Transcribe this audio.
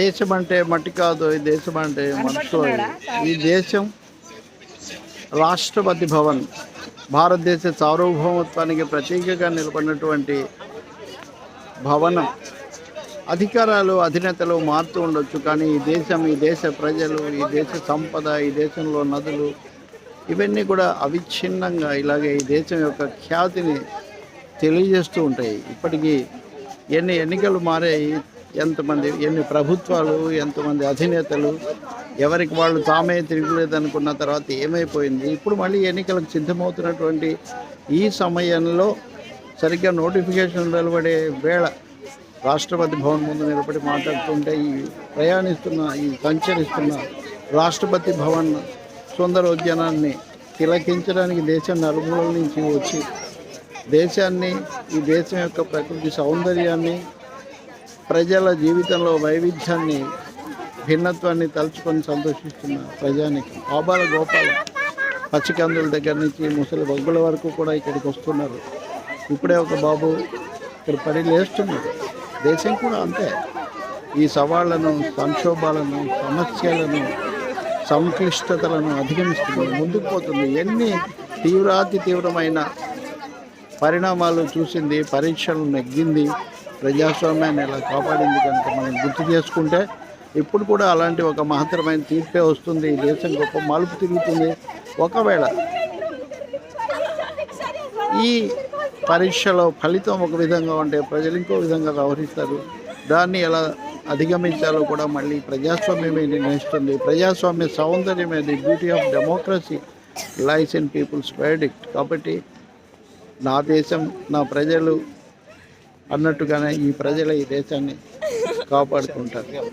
దేశం అంటే మట్టి కాదు ఈ దేశం అంటే మనుషులు. ఈ దేశం రాష్ట్రపతి భవన్. భారతదేశ సార్వభౌమత్వానికి ప్రతీకగా నిలబడినటువంటి భవనం అధికారాలు అధినేతలు మారుతూ ఉండొచ్చు కానీ ఈ దేశం ఈ దేశ ప్రజలు ఈ దేశ సంపద ఈ దేశంలో నదులు ఇవన్నీ కూడా అవిచ్ఛిన్నంగా ఇలాగే ఈ దేశం యొక్క ఖ్యాతిని తెలియజేస్తూ ఉంటాయి. ఇప్పటికీ ఎన్ని ఎన్నికలు మారాయి ఎంతమంది ఎన్ని ప్రభుత్వాలు ఎంతమంది అధినేతలు ఎవరికి వాళ్ళు తామే తిరగలేదు అనుకున్న తర్వాత ఏమైపోయింది? ఇప్పుడు మళ్ళీ ఎన్నికలకు సిద్ధమవుతున్నటువంటి ఈ సమయంలో సరిగ్గా నోటిఫికేషన్ వెలువడే వేళ రాష్ట్రపతి భవన్ ముందు నిలబడి మాట్లాడుతుంటే ఈ ప్రయాణిస్తున్న ఈ సంచరిస్తున్న రాష్ట్రపతి భవన్ సుందరోద్యానాన్ని తిలకించడానికి దేశం నలుమూలల నుంచి వచ్చి దేశాన్ని ఈ దేశం యొక్క ప్రకృతి సౌందర్యాన్ని ప్రజల జీవితంలో వైవిధ్యాన్ని భిన్నత్వాన్ని తలుచుకొని సంతోషిస్తున్న ప్రజానికి. ఆబాల గోపాల పచ్చికందుల దగ్గర నుంచి ముసలి బొగ్గుల వరకు కూడా ఇక్కడికి వస్తున్నారు. ఇప్పుడే ఒక బాబు ఇక్కడ పడి లేస్తున్నాడు. దేశం కూడా అంతే. ఈ సవాళ్ళను సంక్షోభాలను సమస్యలను సంక్లిష్టతలను అధిగమిస్తుంది ముందుకు పోతుంది. ఎన్ని తీవ్రాతి తీవ్రమైన పరిణామాలు చూసింది పరీక్షలు నెగ్గింది ప్రజాస్వామ్యాన్ని ఎలా కాపాడింది కనుక మనం గుర్తు చేసుకుంటే ఇప్పుడు కూడా అలాంటి ఒక మహత్తరమైన తీర్పే వస్తుంది. ఈ దేశం గొప్ప మలుపు తిరుగుతుంది. ఒకవేళ ఈ పరీక్షలో ఫలితం ఒక విధంగా ఉంటే ప్రజలు ఇంకో విధంగా వ్యవహరిస్తారు. దాన్ని ఎలా అధిగమించాలో కూడా మళ్ళీ ప్రజాస్వామ్యమే నిర్ణయిస్తుంది. ప్రజాస్వామ్య సౌందర్యమే the beauty of democracy lies in people's verdict కాబట్టి నా దేశం నా ప్రజలు అన్నట్టుగానే ఈ ప్రజల ఈ దేశాన్ని కాపాడుకుంటారు.